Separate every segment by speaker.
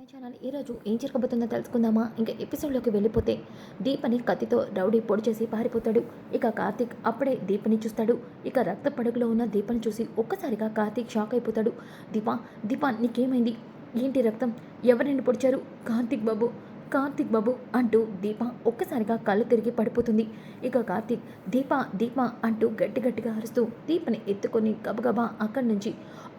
Speaker 1: My channel. ఈరోజు ఏం జరగబోతుందో తెలుసుకుందామా? ఇంకా ఎపిసోడ్లోకి వెళ్ళిపోతే దీపని కత్తితో రౌడీ పొడి చేసి పారిపోతాడు. ఇక కార్తీక్ అప్పుడే దీపని చూస్తాడు. ఇక రక్త పడుగులో ఉన్న దీపని చూసి ఒక్కసారిగా కార్తీక్ షాక్ అయిపోతాడు. దీప దీప నీకేమైంది? ఏంటి రక్తం? ఎవరిని పొడిచారు? కార్తీక్ బాబు కార్తీక్ బాబు అంటూ దీప ఒక్కసారిగా కళ్ళు తిరిగి పడిపోతుంది. ఇక కార్తీక్ దీప దీప అంటూ గట్టి గట్టిగా అరుస్తూ దీపని ఎత్తుకొని గబగబా అక్కడి నుంచి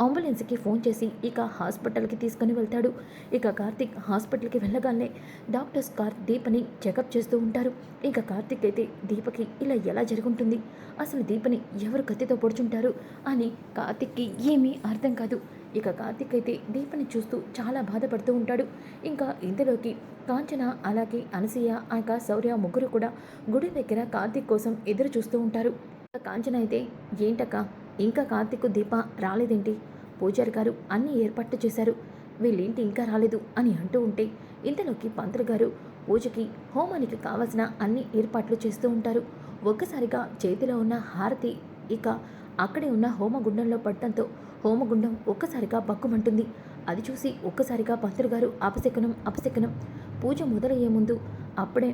Speaker 1: అంబులెన్స్కి ఫోన్ చేసి ఇక హాస్పిటల్కి తీసుకొని వెళ్తాడు. ఇక కార్తీక్ హాస్పిటల్కి వెళ్ళగానే డాక్టర్స్ కార్ దీపని చెకప్ చేస్తూ ఉంటారు. ఇక కార్తీక్ అయితే దీపకి ఇలా ఎలా జరుగుంటుంది? అసలు దీపని ఎవరు కత్తితో పొడుచుంటారు? అని కార్తీక్కి ఏమీ అర్థం కాదు. ఇక కార్తీక్ అయితే దీపని చూస్తూ చాలా బాధపడుతూ ఉంటాడు. ఇంకా ఇంతలోకి కాంచన అలాగే అనసూయ ఇంకా శౌర్య ముగ్గురు కూడా గుడి దగ్గర కార్తీక్ కోసం ఎదురు చూస్తూ ఉంటారు. ఇక కాంచన అయితే ఏంటక్క? ఇంకా కార్తీక్ దీప రాలేదేంటి? పూజారి గారు అన్ని ఏర్పాట్లు చేశారు. వీళ్ళేంటి ఇంకా రాలేదు? అని అంటూ ఉంటే ఇంతలోకి పంతులు గారు పూజకి హోమానికి కావలసిన అన్ని ఏర్పాట్లు చేస్తూ ఉంటారు. ఒక్కసారిగా చేతిలో ఉన్న హారతి ఇక అక్కడే ఉన్న హోమగుండంలో పడటంతో హోమగుండం ఒక్కసారిగా బక్కుమంటుంది. అది చూసి ఒక్కసారిగా పంతులు గారు అపశకనం అపశకనం. పూజ మొదలయ్యే ముందు అప్పుడే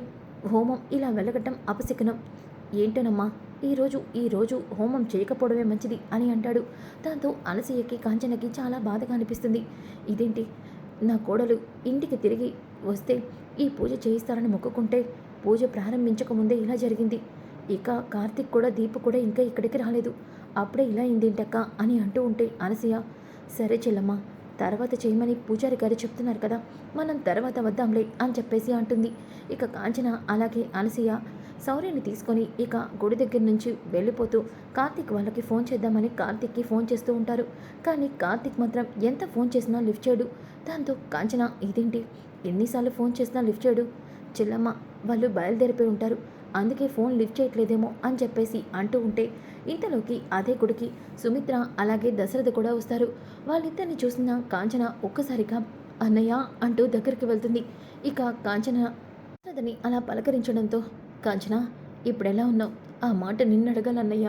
Speaker 1: హోమం ఇలా వెళ్ళగటం అపశకనం. ఏంటోనమ్మా ఈరోజు ఈరోజు హోమం చేయకపోవడమే మంచిది అని అంటాడు. దాంతో అలసయ్యకి కాంచనకి చాలా బాధగా అనిపిస్తుంది. ఇదేంటి? నా కోడలు ఇంటికి తిరిగి వస్తే ఈ పూజ చేయిస్తారని మొక్కుకుంటే పూజ ప్రారంభించకముందే ఇలా జరిగింది. ఇక కార్తిక్ కూడా దీప కూడా ఇంకా ఇక్కడికి రాలేదు. అప్పుడే ఇలా అయిందేంటక్క అని అంటూ ఉంటే అనసూయ సరే చెల్లమ్మ తర్వాత చేయమని పూజారి గారు చెప్తున్నారు కదా మనం తర్వాత వద్దాంలే అని చెప్పేసి అంటుంది. ఇక కాంచన అలాగే అనసూయ సౌర్యని తీసుకొని ఇక గుడి దగ్గర నుంచి వెళ్ళిపోతూ కార్తిక్ వాళ్ళకి ఫోన్ చేద్దామని కార్తిక్కి ఫోన్ చేస్తూ ఉంటారు. కానీ కార్తిక్ మాత్రం ఎంత ఫోన్ చేసినా లిఫ్ట్ చేయడు. దాంతో కాంచన ఇదేంటి? ఎన్నిసార్లు ఫోన్ చేసినా లిఫ్ట్ చేయడు? చెల్లమ్మ వాళ్ళు బయలుదేరిపోయి ఉంటారు. అందుకే ఫోన్ లిఫ్ట్ చేయట్లేదేమో అని చెప్పేసి అంటూ ఉంటే ఇంతలోకి అదే గుడికి సుమిత్ర అలాగే దశరథ కూడా వస్తారు. వాళ్ళిద్దరిని చూసిన కాంచన ఒక్కసారిగా అన్నయ్య అంటూ దగ్గరికి వెళ్తుంది. ఇక కాంచన దశరథని అలా పలకరించడంతో కాంచన ఇప్పుడెలా ఉన్నావు? ఆ మాట నిన్నడగాలన్నయ్య.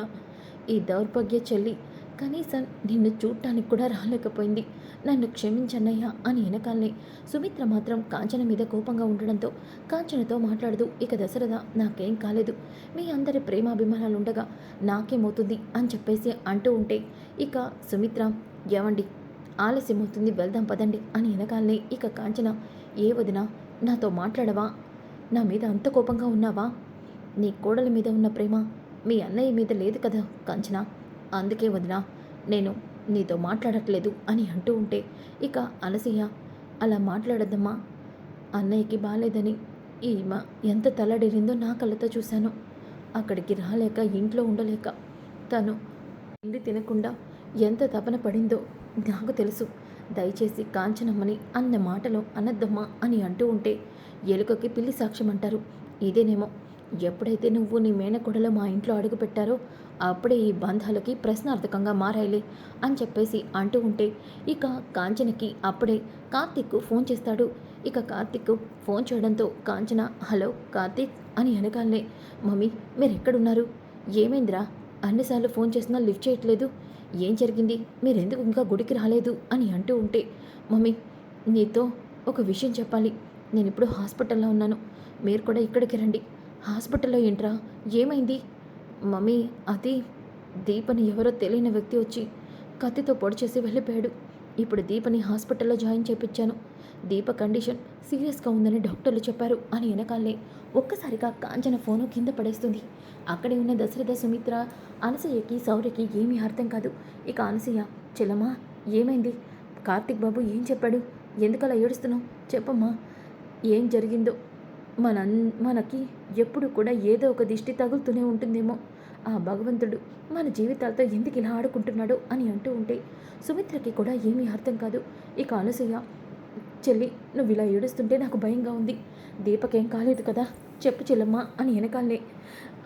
Speaker 1: ఈ దౌర్భాగ్య చెల్లి కనీసం నిన్ను చూడటానికి కూడా రాలేకపోయింది. నన్ను క్షమించన్నయ్యా అని వెనకాలనే సుమిత్ర మాత్రం కాంచన మీద కోపంగా ఉండడంతో కాంచనతో మాట్లాడుతూ ఇక దశరథ నాకేం కాలేదు. మీ అందరి ప్రేమాభిమానాలు ఉండగా నాకేమవుతుంది? అని చెప్పేసి అంటూ ఉంటే ఇక సుమిత్ర ఏవండి? ఆలస్యం అవుతుంది వెళ్దాం పదండి అని వెనకాలనే ఇక కాంచన ఏ వదినా నాతో మాట్లాడవా? నా మీద అంత కోపంగా ఉన్నావా? నీ కోడల మీద ఉన్న ప్రేమ మీ అన్నయ్య మీద లేదు కదా కాంచన? అందుకే వదినా నేను నీతో మాట్లాడట్లేదు అని అంటూ ఉంటే ఇక అలసయ్య అలా మాట్లాడద్దమ్మా. అన్నయ్యకి బాగాలేదని ఈమె ఎంత తల్లడిరిందో నా కళ్ళతో చూశాను. అక్కడికి రాలేక ఇంట్లో ఉండలేక తను తిండి తినకుండా ఎంత తపన పడిందో నాకు తెలుసు. దయచేసి కాంచనమ్మని అన్న మాటలో అనద్దమ్మా అని అంటూ ఉంటే ఎలుకకి పిల్లి సాక్ష్యం అంటారు ఇదేనేమో ఎప్పుడైతే నువ్వు నీ మేనకొడలో మా ఇంట్లో అడుగుపెట్టారో అప్పుడే ఈ బంధాలకి ప్రశ్నార్థకంగా మారాయిలే అని చెప్పేసి అంటూ ఉంటే ఇక కాంచనకి అప్పుడే కార్తిక్ ఫోన్ చేస్తాడు. ఇక కార్తిక్ ఫోన్ చేయడంతో కాంచన హలో కార్తిక్ అని అనగానే మమ్మీ మీరు ఎక్కడున్నారు ఏమైందిరా? అన్నిసార్లు ఫోన్ చేసినా లిఫ్ట్ చేయట్లేదు. ఏం జరిగింది? మీరెందుకు ఇంకా గుడికి రాలేదు? అని అంటూ ఉంటే మమ్మీ నీతో ఒక విషయం చెప్పాలి. నేను ఇప్పుడు హాస్పిటల్లో ఉన్నాను. మీరు కూడా ఇక్కడికి రండి. హాస్పిటల్లో ఏంట్రా? ఏమైంది? మమ్మీ అది దీపని ఎవరో తెలియని వ్యక్తి వచ్చి కత్తితో పొడి చేసి వెళ్ళిపోయాడు. ఇప్పుడు దీపని హాస్పిటల్లో జాయిన్ చేయించాను దీప కండిషన్ సీరియస్గా ఉందని డాక్టర్లు చెప్పారు అని వెనకాలే ఒక్కసారిగా కాంచన ఫోను కింద పడేస్తుంది. అక్కడే ఉన్న దశరథ సుమిత్ర అనసూయకి సౌర్యకి ఏమీ అర్థం కాదు. ఇక అనసూయ చెల్లమ్మా ఏమైంది? కార్తిక్ బాబు ఏం చెప్పాడు? ఎందుకలా ఏడుస్తున్నావు? చెప్పమ్మా ఏం జరిగిందో? మన మనకి ఎప్పుడు కూడా ఏదో ఒక దిష్టి తగులుతూనే ఉంటుందేమో. ఆ భగవంతుడు మన జీవితాలతో ఎందుకు ఇలా ఆడుకుంటున్నాడో అని అంటూ ఉంటే సుమిత్రకి కూడా ఏమీ అర్థం కాదు. ఇక అనసూయ చెల్లి నువ్వు ఇలా ఏడుస్తుంటే నాకు భయంగా ఉంది. దీపకేం కాలేదు కదా? చెప్పు చెల్లమ్మా అని వెనకాలనే.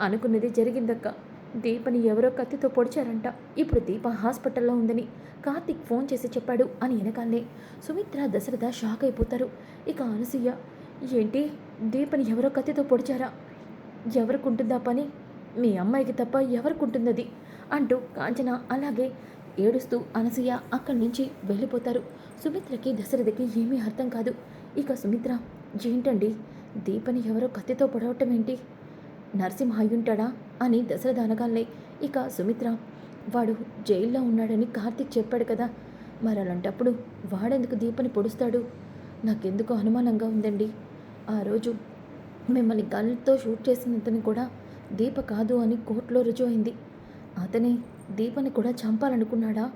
Speaker 1: అనుకున్నది జరిగిందక్క. దీపని ఎవరో కత్తితో పొడిచారంట. ఇప్పుడు దీప హాస్పిటల్లో ఉందని కార్తిక్ ఫోన్ చేసి చెప్పాడు అని వెనకాలనే. సుమిత్ర దశరథ షాక్ అయిపోతారు. ఇక అనసూయ ఏంటి? దీపని ఎవరో కత్తితో పొడిచారా? ఎవరికి ఉంటుందా పని? మీ అమ్మాయికి తప్ప ఎవరికుంటుందది? అంటూ కాంచన అలాగే ఏడుస్తూ అనసూయ అక్కడి నుంచి వెళ్ళిపోతారు. సుమిత్రకి దశరథకి ఏమీ అర్థం కాదు. ఇక సుమిత్ర ఏంటండి? దీపని ఎవరో కత్తితో పొడవటం ఏంటి నరసింహ అయ్యుంటాడా? అని దశరథ అనగానే ఇక సుమిత్ర వాడు జైల్లో ఉన్నాడని కార్తీక్ చెప్పాడు కదా! మరి అలాంటప్పుడు వాడెందుకు దీపని పొడుస్తాడు? నాకెందుకు అనుమానంగా ఉందండి. ఆ రోజు మిమ్మల్ని గన్తో షూట్ చేసినంతని కూడా దీప కాదు అని కోర్టులో రుజువు అయింది. అతనే దీపని కూడా చంపాలనుకున్నాడా?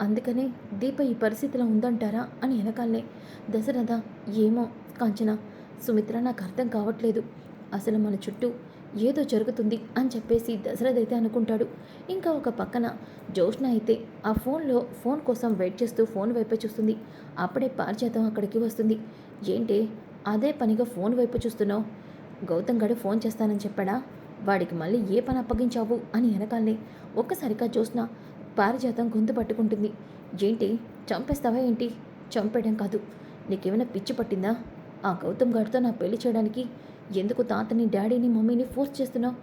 Speaker 1: అందుకనే దీప ఈ పరిస్థితిలో ఉందంటారా అని వెనకాలనే. దశరథ ఏమో కాంచన సుమిత్ర నాకు అర్థం కావట్లేదు. అసలు మన చుట్టూ ఏదో జరుగుతుంది అని చెప్పేసి దశరథ అయితే అనుకుంటాడు. ఇంకా ఒక పక్కన జోష్న అయితే ఆ ఫోన్లో ఫోన్ కోసం వెయిట్ చేస్తూ ఫోన్ వైపే చూస్తుంది. అప్పుడే పారిజాతం అక్కడికి వస్తుంది. ఏంటి అదే పనిగా ఫోన్ వైపు చూస్తున్నావు? గౌతమ్ గడు ఫోన్ చేస్తానని చెప్పాడా? వాడికి మళ్ళీ ఏ పని అప్పగించావు అని వెనకాలే ఒక్కసారిగా చూసిన పారిజాతం గొంతు పట్టుకుంటుంది. ఏంటి? చంపేస్తావా ఏంటి? చంపేయడం కాదు. నీకేమైనా పిచ్చి పట్టిందా? ఆ గౌతమ్ గారితో నా పెళ్ళి చేయడానికి ఎందుకు తాతని డాడీని మమ్మీని ఫోర్స్ చేస్తున్నావు?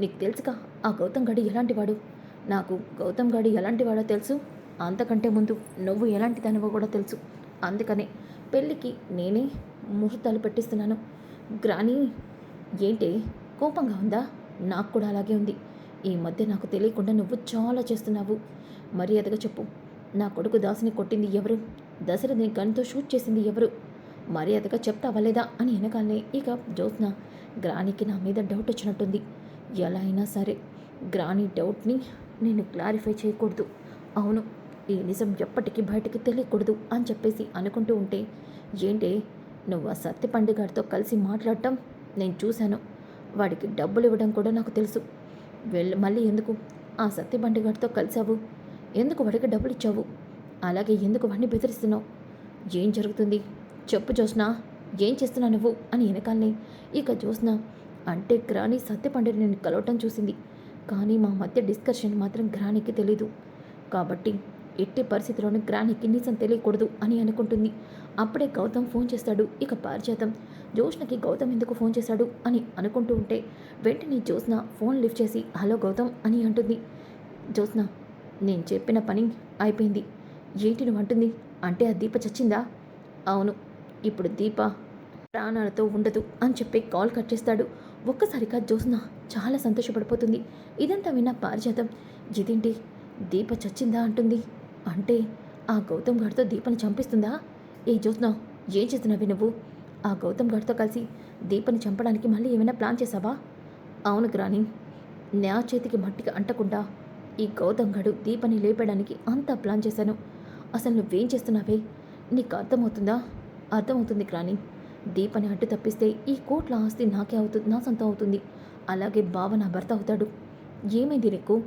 Speaker 1: నీకు తెలుసుగా ఆ గౌతమ్ గడి ఎలాంటి వాడు నాకు గౌతమ్ గడి ఎలాంటి వాడో తెలుసు. అంతకంటే ముందు నువ్వు ఎలాంటి దానివో కూడా తెలుసు. అందుకనే పెళ్ళికి నేనే ముహూర్తాలు పెట్టిస్తున్నాను. గ్రాని ఏంటి? కోపంగా ఉందా? నాకు కూడా అలాగే ఉంది. ఈ మధ్య నాకు తెలియకుండా నువ్వు చాలా చేస్తున్నావు. మర్యాదగా చెప్పు. నా కొడుకు దాసుని కొట్టింది ఎవరు? దశరథని గన్తో షూట్ చేసింది ఎవరు? మర్యాదగా చెప్తావా లేదా అని వెనకాలనే ఇక జ్యోత్న గ్రానికి నా మీద డౌట్ వచ్చినట్టుంది. ఎలా అయినా సరే గ్రాని డౌట్ని నేను క్లారిఫై చేయకూడదు. అవును ఈ నిజం ఎప్పటికీ బయటికి తెలియకూడదు అని చెప్పేసి అనుకుంటూ ఉంటే ఏంటి నువ్వు ఆ సత్తి గారితో కలిసి మాట్లాడటం నేను చూశాను. వాడికి డబ్బులు ఇవ్వడం కూడా నాకు తెలుసు. వెళ్ళి మళ్ళీ ఎందుకు? ఆ సత్యబండి గారితో కలిసావు. ఎందుకు వాడికి డబ్బులు ఇచ్చావు? అలాగే ఎందుకు వాడిని బెదిరిస్తున్నావు? ఏం జరుగుతుంది? చెప్పు జోస్నా ఏం చేస్తున్నా నువ్వు? అని వెనకాలని. ఇక జోస్నా అంటే గ్రాని సత్యపండిని నేను కలవటం చూసింది. కానీ మా మధ్య డిస్కషన్ మాత్రం గ్రానికి తెలీదు. కాబట్టి ఎట్టి పరిస్థితిలోనూ గ్రానికి నిజం తెలియకూడదు అని అనుకుంటుంది. అప్పుడే గౌతమ్ ఫోన్ చేస్తాడు. ఇక పారిజాతం. జోష్నకి గౌతమ్ ఎందుకు ఫోన్ చేశాడు అని అనుకుంటూ ఉంటే వెంటనే జ్యోత్స్న ఫోన్ లిఫ్ట్ చేసి హలో గౌతమ్ అని అంటుంది. జ్యోత్స్న నేను చెప్పిన పని అయిపోయింది. ఏంటి నువ్వు అంటుంది? అంటే ఆ దీప చచ్చిందా? అవును. ఇప్పుడు దీప ప్రాణాలతో ఉండదు అని చెప్పి కాల్ కట్ చేస్తాడు. ఒక్కసారిగా జ్యోత్స్న చాలా సంతోషపడిపోతుంది. ఇదంతా విన్న పారిజాతం ఇదేంటి? దీప చచ్చిందా? అంటుంది. అంటే ఆ గౌతమ్ గారితో దీపని చంపిస్తుందా? ఏ జ్యోత్స్న ఏం చేస్తున్నావి నువ్వు? ఆ గౌతమ్ గారితో కలిసి దీపని చంపడానికి మళ్ళీ ఏమైనా ప్లాన్ చేసావా అవును గ్రాని నా చేతికి మట్టికి అంటకుండా ఈ గౌతమ్ గడు దీపని లేపడానికి అంతా ప్లాన్ చేశాను. అసలు నువ్వేం చేస్తున్నావే? నీకు అర్థమవుతుందా? అర్థమవుతుంది గ్రాని. దీపని అడ్డు తప్పిస్తే ఈ కోట్ల ఆస్తి నాకే అవుతుంది నా సొంతం అవుతుంది. అలాగే బావ నా భర్త అవుతాడు. ఏమైంది నీకు?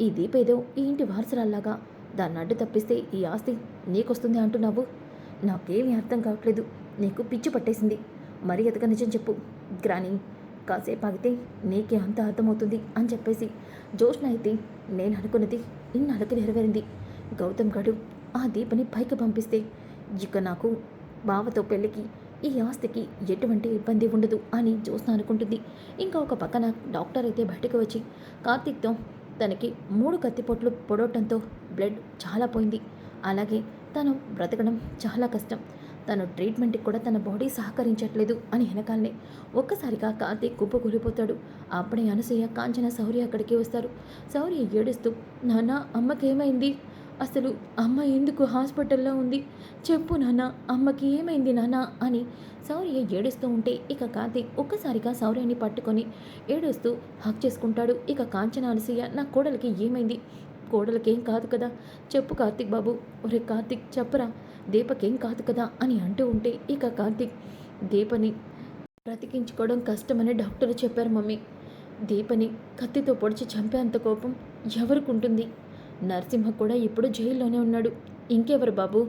Speaker 1: ఈ దీపేదో ఈ ఇంటి వారసురాల్లాగా దాన్ని అడ్డు తప్పిస్తే ఈ ఆస్తి నీకొస్తుంది అంటున్నావు? నాకేమీ అర్థం కావట్లేదు. నీకు పిచ్చి పట్టేసింది. మరి ఎదగ నిజం చెప్పు. గ్రాని కాసేపు ఆగితే నీకే అంత అర్థమవుతుంది అని చెప్పేసి జోష్న అయితే నేను అనుకున్నది ఇన్నాళ్ళకి నెరవేరింది. గౌతమ్ గడు ఆ దీపని పైకి పంపిస్తే ఇక నాకు బావతో పెళ్ళికి ఈ ఆస్తికి ఎటువంటి ఇబ్బంది ఉండదు అని జ్యోత్స్న అనుకుంటుంది. ఇంకా ఒక పక్కన డాక్టర్ అయితే బయటకు వచ్చి కార్తీక్తో తనకి మూడు కత్తిపోట్లు పొడవటంతో బ్లడ్ చాలా పోయింది. అలాగే తను బ్రతకడం చాలా కష్టం. తను ట్రీట్మెంట్కి కూడా తన బాడీ సహకరించట్లేదు అని వెనకాలనే. ఒక్కసారిగా కార్తీక్ కుప్పకూలిపోతాడు. అప్పుడే అనసూయ కాంచన శౌర్య అక్కడికి వస్తారు. శౌర్య ఏడుస్తూ నాన్న అమ్మకేమైంది? అసలు అమ్మ ఎందుకు హాస్పిటల్లో ఉంది? చెప్పు నాన్న అమ్మకి ఏమైంది నాన్న అని శౌర్య ఏడుస్తూ ఉంటే ఇక కార్తీక్ ఒక్కసారిగా శౌర్యని పట్టుకొని ఏడుస్తూ హక్ చేసుకుంటాడు. ఇక కాంచన అనసూయ నా కోడలికి ఏమైంది? కోడలకేం కాదు కదా? చెప్పు కార్తీక్ బాబు. ఒరే కార్తీక్ చెప్పరా? దీపకేం కాదు కదా? అని అంటూ ఉంటే ఇక కార్తీక్ దీపని బ్రతికించుకోవడం కష్టమని డాక్టర్లు చెప్పారు మమ్మీ. దీపని కత్తితో పొడిచి చంపేంత కోపం ఎవరికి ఉంటుంది? నరసింహ కూడా ఇప్పుడు జైల్లోనే ఉన్నాడు. ఇంకెవరు బాబు?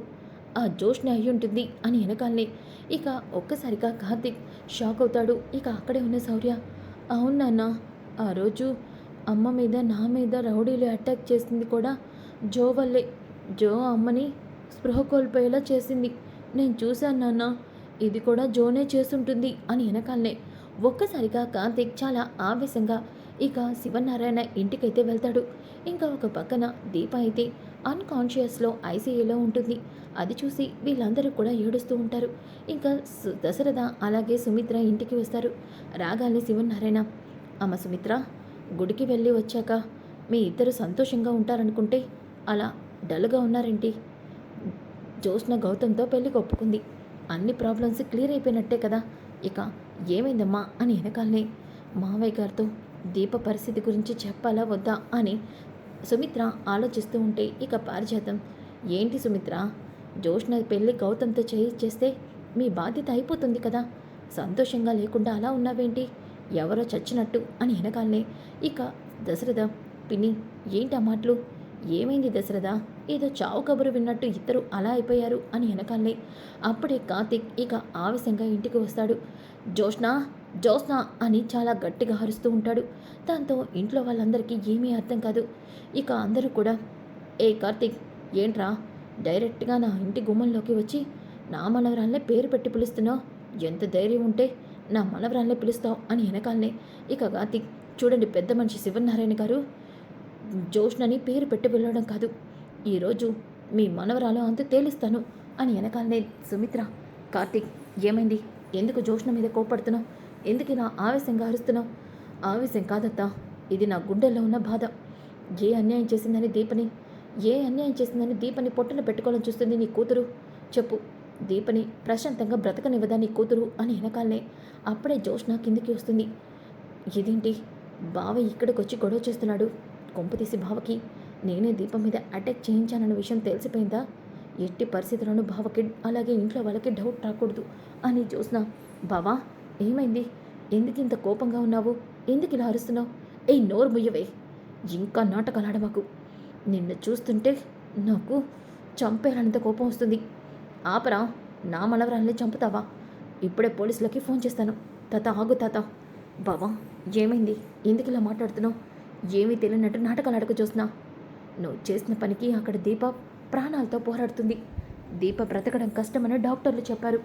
Speaker 1: ఆ జోష్ని అయి ఉంటుంది అని వెనకాలనే. ఇక ఒక్కసారిగా కార్తిక్ షాక్ అవుతాడు. ఇక అక్కడే ఉన్న శౌర్య అవును నాన్న ఆ రోజు అమ్మ మీద నా మీద రౌడీలు అటాక్ చేసింది కూడా జో వల్లే. జో అమ్మని స్పృహ కోల్పోయేలా చేసింది. నేను చూశాను నాన్న ఇది కూడా జోనే చేసుంటుంది అని వెనకాలనే. ఒక్కసారిగా కార్తిక్ చాలా ఆవేశంగా ఇక శివనారాయణ ఇంటికైతే వెళ్తాడు. ఇంకా ఒక పక్కన దీప అయితే అన్కాన్షియస్లో ఐసీయూలో ఉంటుంది. అది చూసి వీళ్ళందరూ కూడా ఏడుస్తూ ఉంటారు. ఇంకా సు- దశరథ అలాగే సుమిత్ర ఇంటికి వస్తారు. రాగానే శివనారాయణ అమ్మ సుమిత్ర గుడికి వెళ్ళి వచ్చాక మీ ఇద్దరు సంతోషంగా ఉంటారనుకుంటే అలా డల్గా ఉన్నారేంటి? జ్యోత్స్న గౌతమ్తో పెళ్ళికి ఒప్పుకుంది. అన్ని ప్రాబ్లమ్స్ క్లియర్ అయిపోయినట్టే కదా. ఇక ఏమైందమ్మా అని వెనకాలనే మావయ్య గారితో దీప పరిస్థితి గురించి చెప్పాలా వద్దా? అని సుమిత్ర ఆలోచిస్తూ ఉంటే ఇక పారిజాతం. ఏంటి సుమిత్ర? జోష్న పెళ్ళి గౌతమ్తో చేస్తే మీ బాధ్యత అయిపోతుంది కదా. సంతోషంగా లేకుండా అలా ఉన్నావేంటి? ఎవరో చచ్చినట్టు అని వెనకాలనే ఇక దశరథ పిన్ని ఏంటి ఆ మాటలు? ఏమైంది దశరథ? ఏదో చావు కబురు విన్నట్టు ఇద్దరు అలా అయిపోయారు అని వెనకాలనే. అప్పుడే కార్తిక్ ఇక ఆవేశంగా ఇంటికి వస్తాడు. జోష్నా జోస్నా అని చాలా గట్టిగా హరుస్తూ ఉంటాడు. దాంతో ఇంట్లో వాళ్ళందరికీ ఏమీ అర్థం కాదు. ఇక అందరూ కూడా ఏ కార్తిక్ ఏంట్రా? డైరెక్ట్గా నా ఇంటి గుమ్మంలోకి వచ్చి నా మనవరాలనే పేరు పెట్టి పిలుస్తున్నావు. ఎంత ధైర్యం ఉంటే నా మనవరాలనే పిలుస్తావు అని వెనకాలనే. ఇక కార్తిక్ చూడండి పెద్ద మనిషి శివనారాయణ గారు జోష్నని పేరు పెట్టి పిలవడం కాదు. ఈరోజు మీ మనవరాలు అంత తేలుస్తాను అని వెనకాలనే సుమిత్ర కార్తీక్ ఏమైంది? ఎందుకు జోష్ణ మీద కోపడుతున్నావు ఎందుకు ఇలా ఆవేశంగా అరుస్తున్నావు? ఆవేశం కాదత్తా ఇది నా గుండెల్లో ఉన్న బాధ. ఏ అన్యాయం చేసిందని దీపని ఏ అన్యాయం చేసిందని దీపని పొట్టన పెట్టుకోవాలని చూస్తుంది నీ కూతురు? చెప్పు దీపని ప్రశాంతంగా బ్రతకనివ్వదా నీ కూతురు? అని వెనకాలనే అప్పుడే జోష్ణ కిందికి వస్తుంది. ఇదేంటి? బావ ఇక్కడికి వచ్చి గొడవ చేస్తున్నాడు. కొంపు తీసి బావకి నేనే దీపం మీద అటాక్ చేయించానన్న విషయం తెలిసిపోయిందా? ఎట్టి పరిస్థితులను బావకి అలాగే ఇంట్లో వాళ్ళకి డౌట్ రాకూడదు అని చూసిన బావా ఏమైంది? ఎందుకు ఇంత కోపంగా ఉన్నావు? ఎందుకు ఇలా అరుస్తున్నావు? ఏ నోరు ముయ్యవే ఇంకా నాటకాలు ఆడమాకు. నిన్ను చూస్తుంటే నాకు చంపేయాలన్నంత కోపం వస్తుంది. ఆపరా నా మనవరాల్ని చంపుతావా? ఇప్పుడే పోలీసులకి ఫోన్ చేస్తాను. తాత ఆగు తాత. బావా ఏమైంది? ఎందుకు ఇలా మాట్లాడుతున్నావు? ఏమీ తెలియనట్టు నాటకాలు ఆడకు చూస్తున్నా నువ్వు చేసిన పనికి అక్కడ దీప ప్రాణాలతో పోరాడుతుంది. దీప బ్రతకడం కష్టమని డాక్టర్లు చెప్పారు.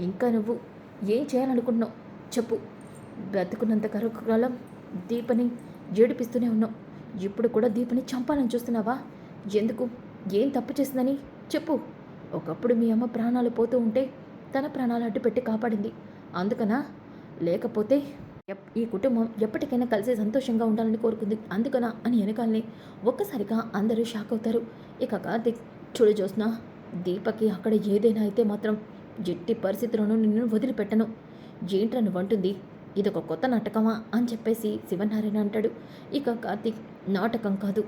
Speaker 1: ఇంకా నువ్వు ఏం చేయాలనుకుంటున్నావు? చెప్పు. బ్రతుకున్నంత కాలం దీపని ఏడిపిస్తూనే ఉన్నావు. ఇప్పుడు కూడా దీపని చంపాలని చూస్తున్నావా? ఎందుకు? ఏం తప్పు చేసిందని చెప్పు. ఒకప్పుడు మీ అమ్మ ప్రాణాలు పోతూ ఉంటే తన ప్రాణాలు అడ్డుపెట్టి కాపాడింది. అందుకనా? లేకపోతే ఈ కుటుంబం ఎప్పటికైనా కలిసి సంతోషంగా ఉండాలని కోరుకుంది. అందుకనా? అని వెనకాలని ఒక్కసారిగా అందరూ షాక్ అవుతారు. ఇక కార్తిక్ చూడు చూసిన దీపకి అక్కడ ఏదైనా అయితే మాత్రం ఎట్టి పరిస్థితుల్లోనూ నిన్ను వదిలిపెట్టను. ఏంట్రా నువ్వంటుంది? ఇదొక కొత్త నాటకమా? అని చెప్పేసి శివనారాయణ అంటాడు. ఇక కార్తిక్ నాటకం కాదు.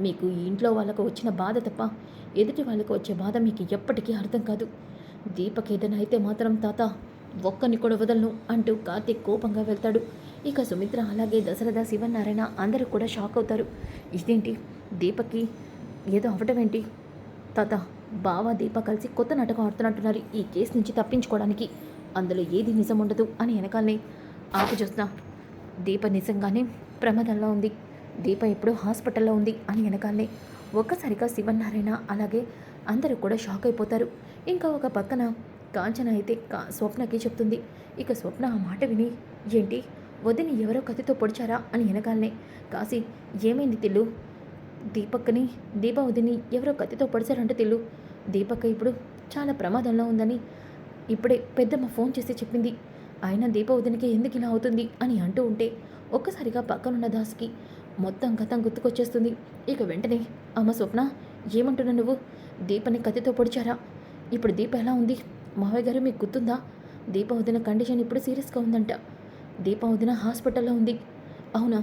Speaker 1: మీకు ఇంట్లో వాళ్ళకు వచ్చిన బాధ తప్ప ఎదుటి వాళ్ళకు వచ్చే బాధ మీకు ఎప్పటికీ అర్థం కాదు. దీపక్ ఏదైనా అయితే మాత్రం తాత ఒక్కని కూడా వదలను అంటూ కార్తీక్ కోపంగా వెళ్తాడు. ఇక సుమిత్ర అలాగే దశరథ శివనారాయణ అందరూ కూడా షాక్ అవుతారు. ఇదేంటి? దీపక్కి ఏదో అవటం ఏంటి తాత బావ దీప కలిసి కొత్త నాటకం ఆడుతున్నట్టున్నారు ఈ కేసు నుంచి తప్పించుకోవడానికి. అందులో ఏది నిజం ఉండదు అని వెనకాలనే ఆపు చూస్తా దీప నిజంగానే ప్రమాదంలో ఉంది. దీప ఇప్పుడు హాస్పిటల్లో ఉంది అని వెనకాలనే ఒక్కసారిగా శివనారాయణ అలాగే అందరూ కూడా షాక్ అయిపోతారు. ఇంకా ఒక పక్కన కాంచన అయితే కా స్వప్నకి చెప్తుంది. ఇక స్వప్న ఆ మాట విని ఏంటి? వదిని ఎవరో కత్తితో పొడిచారా? అని వెనకాలనే కాసి ఏమైంది తిల్లు? దీపక్ని దీప వదిని ఎవరో కత్తితో పొడిచారంటే తిల్లు. దీపక్ ఇప్పుడు చాలా ప్రమాదంలో ఉందని ఇప్పుడే పెద్దమ్మ ఫోన్ చేసి చెప్పింది. ఆయన దీప వదినికి ఎందుకు ఇలా అవుతుంది? అని అంటూ ఉంటే ఒక్కసారిగా పక్కనున్న దాసుకి మొత్తం గతం గుర్తుకొచ్చేస్తుంది. ఇక వెంటనే అమ్మ స్వప్న ఏమంటున్నా నువ్వు? దీపని కత్తితో పొడిచారా? ఇప్పుడు దీప ఎలా ఉంది? మావయ్య గారు మీకు గుర్తుందా? దీప వదిన కండిషన్ ఇప్పుడు సీరియస్గా ఉందంట. దీప వదిన హాస్పిటల్లో ఉంది. అవునా?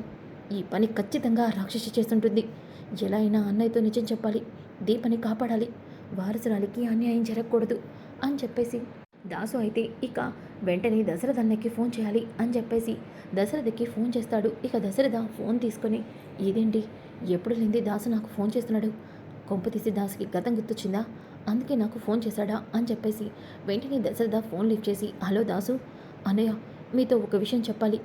Speaker 1: ఈ పని ఖచ్చితంగా రాక్షసి చేస్తుంటుంది. ఎలా అయినా అన్నయ్యతో నిజం చెప్పాలి. దీపని కాపాడాలి. వారసురాలికి అన్యాయం జరగకూడదు అని చెప్పేసి. దాసు అయితే ఇక వెంటనే దశరథ అన్నకి ఫోన్ చేయాలి అని చెప్పేసి దశరథకి ఫోన్ చేస్తాడు. ఇక దశరథ ఫోన్ తీసుకొని ఇదేంటి? ఎప్పుడు లేని దాసు నాకు ఫోన్ చేస్తున్నాడు? కొంప తీసి దాసుకి గతం గుర్తొచ్చిందా? అందుకే నాకు ఫోన్ చేశాడా అని చెప్పేసి వెంటనే దశరథ ఫోన్ లిఫ్ట్ చేసి హలో దాసు అన్నయ్య మీతో ఒక విషయం చెప్పాలి.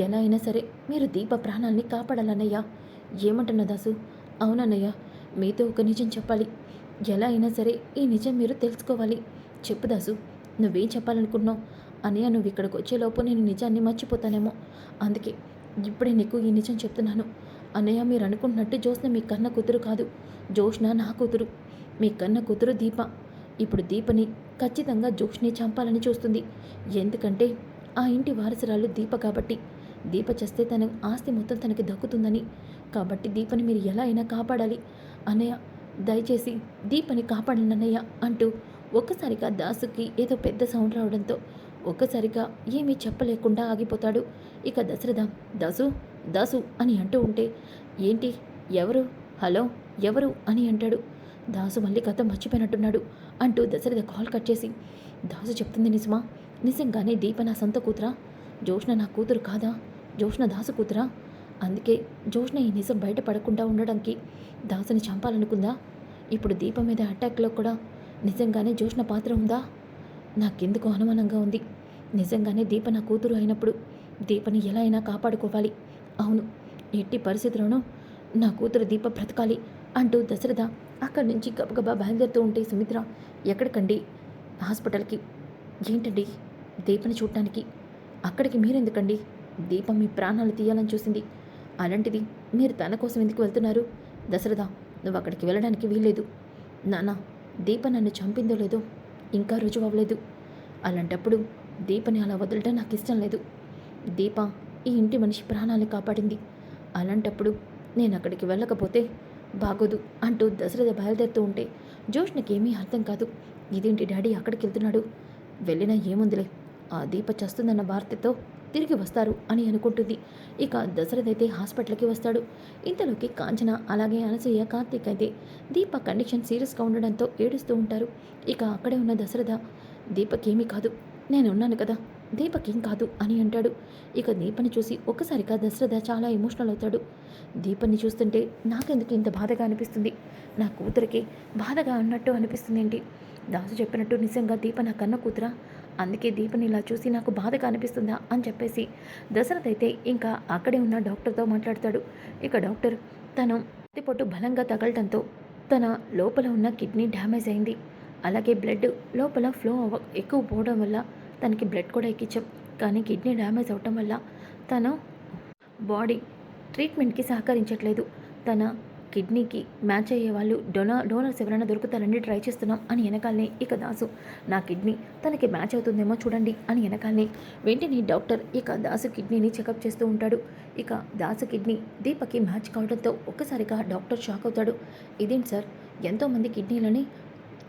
Speaker 1: ఎలా అయినా సరే మీరు దీప ప్రాణాల్ని కాపాడాలన్నయ్యా ఏమంటున్నా దాసు? అవునన్నయ్య మీతో ఒక నిజం చెప్పాలి. ఎలా అయినా సరే ఈ నిజం మీరు తెలుసుకోవాలి. చెప్పు దాసు నువ్వేం చెప్పాలనుకున్నావు? అనయ్య నువ్వు ఇక్కడికి వచ్చేలోపు నేను నిజాన్ని మర్చిపోతానేమో. అందుకే ఇప్పుడే నీకు ఈ నిజం చెప్తున్నాను. అన్నయ్య మీరు అనుకుంటున్నట్టు జోష్న మీ కన్న కూతురు కాదు. జోష్న నా కూతురు. మీ కన్న కూతురు దీప. ఇప్పుడు దీపని ఖచ్చితంగా జోష్ని చంపాలని చూస్తుంది. ఎందుకంటే ఆ ఇంటి వారసురాలు దీప కాబట్టి. దీప చేస్తే తన ఆస్తి మొత్తం తనకి దక్కుతుందని. కాబట్టి దీపని మీరు ఎలా అయినా కాపాడాలి. అన్నయ్య దయచేసి దీపని కాపాడండి అన్నయ్య అంటూ ఒక్కసారిగా దాసుకి ఏదో పెద్ద సౌండ్ రావడంతో ఒక్కసారిగా ఏమీ చెప్పలేకుండా ఆగిపోతాడు. ఇక దశరథ దాసు దాసు అని అంటూ ఉంటే ఏంటి ఎవరు? హలో ఎవరు? అని అంటాడు. దాసు మళ్ళీ కథ మర్చిపోయినట్టున్నాడు అంటూ దశరథ కాల్ కట్ చేసి దాసు చెప్తుంది నిజమా? నిజంగానే దీప నా సొంత కూతురా? జోష్ణ నా కూతురు కాదా? జోష్ణ దాసు కూతురా? అందుకే జోష్ణ ఈ నిజం బయటపడకుండా ఉండడానికి దాసుని చంపాలనుకుందా? ఇప్పుడు దీప మీద అటాక్లో కూడా నిజంగానే జోష్ణ పాత్ర ఉందా? నాకెందుకు అనుమానంగా ఉంది. నిజంగానే దీప నా కూతురు అయినప్పుడు దీపని ఎలా అయినా కాపాడుకోవాలి. అవును ఎట్టి పరిస్థితుల్లోనూ నా కూతురు దీప బ్రతకాలి అంటూ దశరథ అక్కడి నుంచి గబగబా బయలుదేరుతూ ఉంటే సుమిత్ర ఎక్కడికండి? హాస్పిటల్కి. ఏంటండి? దీపని చూడటానికి అక్కడికి మీరెందుకండి? దీపం మీ ప్రాణాలు తీయాలని చూసింది. అలాంటిది మీరు తన కోసం ఎందుకు వెళ్తున్నారు? దశరథ నువ్వు అక్కడికి వెళ్ళడానికి వీల్లేదు. నాన్న దీప నన్ను చంపిందో లేదో ఇంకా రుజువు అవ్వలేదు. అలాంటప్పుడు దీపని అలా వదలటం నాకు ఇష్టం లేదు. దీప ఈ ఇంటి మనిషి ప్రాణాలు కాపాడింది. అలాంటప్పుడు నేను అక్కడికి వెళ్ళకపోతే బాగోదు అంటూ దశరథ బయలుదేరుతూ ఉంటే జోష్నకి ఏమీ అర్థం కాదు. ఇదేంటి డాడీ అక్కడికి వెళ్తున్నాడు వెళ్ళినా ఏముందిలే? ఆ దీప చస్తుందన్న వార్తతో తిరిగి వస్తారు అని అనుకుంటుంది. ఇక దశరథ్ అయితే హాస్పిటల్కి వస్తాడు. ఇంతలోకి కాంచన అలాగే అనసూయ కార్తీక్ అయితే దీప కండిషన్ సీరియస్గా ఉండడంతో ఏడుస్తూ ఉంటారు. ఇక అక్కడే ఉన్న దశరథ దీపకేమీ కాదు నేను ఉన్నాను కదా దీపకేం కాదు అని అంటాడు. ఇక దీపని చూసి ఒక్కసారిగా దశరథ చాలా ఎమోషనల్ అవుతాడు. దీపని చూస్తుంటే నాకెందుకు ఇంత బాధగా అనిపిస్తుంది? నా కూతురికి బాధగా అన్నట్టు అనిపిస్తుంది ఏంటి? దాసు చెప్పినట్టు నిజంగా దీప నా కన్న కూతురా? అందుకే దీపని ఇలా చూసి నాకు బాధగా అనిపిస్తుందా అని చెప్పేసి దశరథ్ అయితే ఇంకా అక్కడే ఉన్న డాక్టర్తో మాట్లాడతాడు. ఇక డాక్టర్ తను పొట్టు బలంగా తగలటంతో తన లోపల ఉన్న కిడ్నీ డ్యామేజ్ అయింది. అలాగే బ్లడ్ లోపల ఫ్లో అవ ఎక్కువ పోవడం వల్ల తనకి బ్లడ్ కూడా ఎక్కించాం కానీ కిడ్నీ డ్యామేజ్ అవటం వల్ల తన బాడీ ట్రీట్మెంట్కి సహకరించట్లేదు. తన కిడ్నీకి మ్యాచ్ అయ్యే వాళ్ళు డొనా డోనర్స్ ఎవరైనా దొరుకుతారని ట్రై చేస్తున్నాం అని వెనకాలనే ఇక దాసు. నా కిడ్నీ తనకి మ్యాచ్ అవుతుందేమో చూడండి అని వెనకాలనే వెంటనే డాక్టర్ ఇక దాసు కిడ్నీని చెకప్ చేస్తూ ఉంటాడు. ఇక దాసు కిడ్నీ దీపకి మ్యాచ్ కావడంతో ఒక్కసారిగా డాక్టర్ షాక్ అవుతాడు. ఇదేంటి సార్? ఎంతోమంది కిడ్నీలని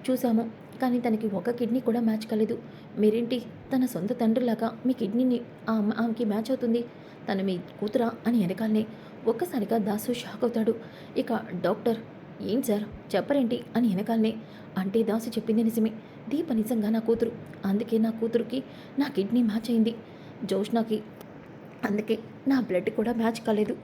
Speaker 1: చూసాము కానీ తనకి ఒక కిడ్నీ కూడా మ్యాచ్ కాలేదు. మీరేంటి? తన సొంత తండ్రిలాగా మీ కిడ్నీని ఆ ఆమెకి మ్యాచ్ అవుతుంది. తను మీ కూతురా అని వెనకాలనే ఒక్కసారిగా దాసు షాక్ అవుతాడు. ఇక డాక్టర్ ఏం సార్? చెప్పరేంటి? అని వెనకాలనే అంటే దాసు చెప్పింది నిజమే. దీప నిజంగా నా కూతురు. అందుకే నా కూతురుకి నా కిడ్నీ మ్యాచ్ అయింది. జోష్నాకి అందుకే నా బ్లడ్ కూడా మ్యాచ్ కాలేదు.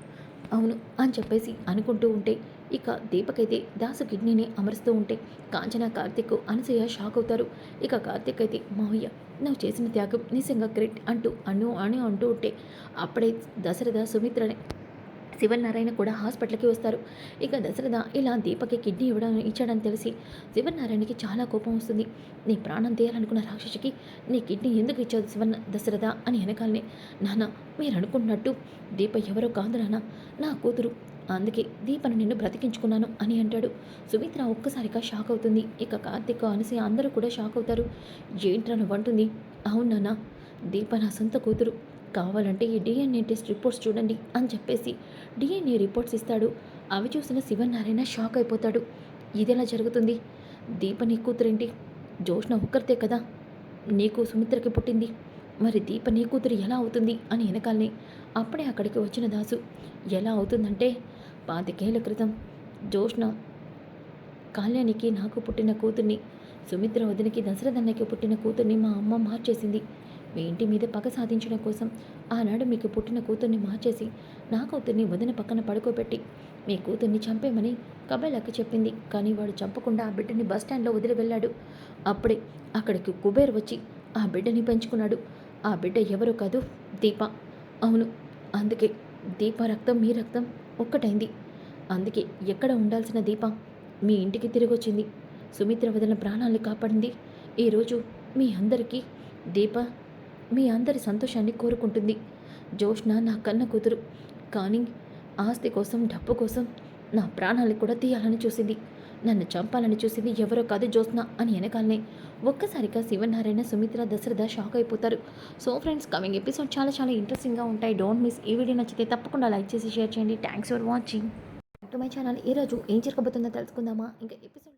Speaker 1: అవును అని చెప్పేసి అనుకుంటూ ఉంటే ఇక దీపకైతే దాసు కిడ్నీని అమరుస్తూ ఉంటే కాంచన కార్తిక్ అనసూయ షాక్ అవుతారు. ఇక కార్తిక్ అయితే మావయ్య నువ్వు చేసిన త్యాగం నిజంగా గ్రేట్ అంటూ అను అని అంటూ ఉంటే అప్పుడే దశరథ సుమిత్రని శివనారాయణ కూడా హాస్పిటల్కి వస్తారు. ఇక దశరథ ఇలా దీపకి కిడ్నీ ఇవ్వడం ఇచ్చాడని తెలిసి శివనారాయణకి చాలా కోపం వస్తుంది. నీ ప్రాణం తీయాలనుకున్న రాక్షసికి నీ కిడ్నీ ఎందుకు ఇచ్చావు శివన్ దశరథ అని వెనకాలనే నాన్న మీరు అనుకున్నట్టు దీప ఎవరో కాదు నాన్న నా కూతురు. అందుకే దీపను నిన్ను బ్రతికించుకున్నాను అని అంటాడు. సుమిత్ర ఒక్కసారిగా షాక్ అవుతుంది. ఇక కార్తీక్ అనసి అందరూ కూడా షాక్ అవుతారు. ఏంట్రా వంటుంది అవును నాన్న దీప నా సొంత కూతురు. కావాలంటే ఈ డిఎన్ఏ టెస్ట్ రిపోర్ట్స్ చూడండి అని చెప్పేసి డిఎన్ఏ రిపోర్ట్స్ ఇస్తాడు. అవి చూసిన శివనారాయణ షాక్ అయిపోతాడు. ఇది ఎలా జరుగుతుంది? దీప నీ కూతురేంటి? జోష్న ఒక్కరితే కదా? నీకు సుమిత్రకి పుట్టింది. మరి దీప నీ కూతురు ఎలా అవుతుంది అని వెనకాలని అప్పుడే అక్కడికి వచ్చిన దాసు ఎలా అవుతుందంటే పాతికేళ్ళ క్రితం జోష్న కళ్యాణికి నాకు పుట్టిన కూతుర్ని సుమిత్ర వదినకి దశరథన్నకి పుట్టిన కూతుర్ని మా అమ్మ మార్చేసింది. మీ ఇంటి మీద పగ సాధించడం కోసం ఆనాడు మీకు పుట్టిన కూతుర్ని మార్చేసి నా కూతుర్ని వదిన పక్కన పడుకోబెట్టి మీ కూతుర్ని చంపేమని కబేలకి చెప్పింది. కానీ వాడు చంపకుండా ఆ బిడ్డని బస్ స్టాండ్లో వదిలి వెళ్ళాడు. అప్పుడే అక్కడికి కుబేర్ వచ్చి ఆ బిడ్డని పెంచుకున్నాడు. ఆ బిడ్డ ఎవరో కాదు దీప. అవును అందుకే దీప రక్తం మీ రక్తం ఒక్కటైంది. అందుకే ఎక్కడ ఉండాల్సిన దీప? మీ ఇంటికి తిరిగి వచ్చింది. సుమిత్ర వదిన ప్రాణాలను కాపాడింది. ఈరోజు మీ అందరికీ దీప మీ అందరి సంతోషాన్ని కోరుకుంటుంది. జోష్న నా కన్న కూతురు. కానీ ఆస్తి కోసం డబ్బు కోసం నా ప్రాణాలు కూడా తీయాలని చూసింది. నన్ను చంపాలని చూసింది ఎవరో కాదు జ్యోత్స్న అని వెనకాలనే ఒక్కసారిగా శివనారాయణ సుమిత్ర దశరథ షాక్ అయిపోతారు. సో ఫ్రెండ్స్ కమింగ్ ఎపిసోడ్ చాలా చాలా ఇంట్రెస్టింగ్గా ఉంటాయి. డోంట్ మిస్ ఈ వీడియో నచ్చితే తప్పకుండా లైక్ చేసి షేర్ చేయండి. Thanks for watching. To my channel ఈరోజు ఏం జరగబోతుందో తెలుసుకుందామా? ఇంకా ఎపిసోడ్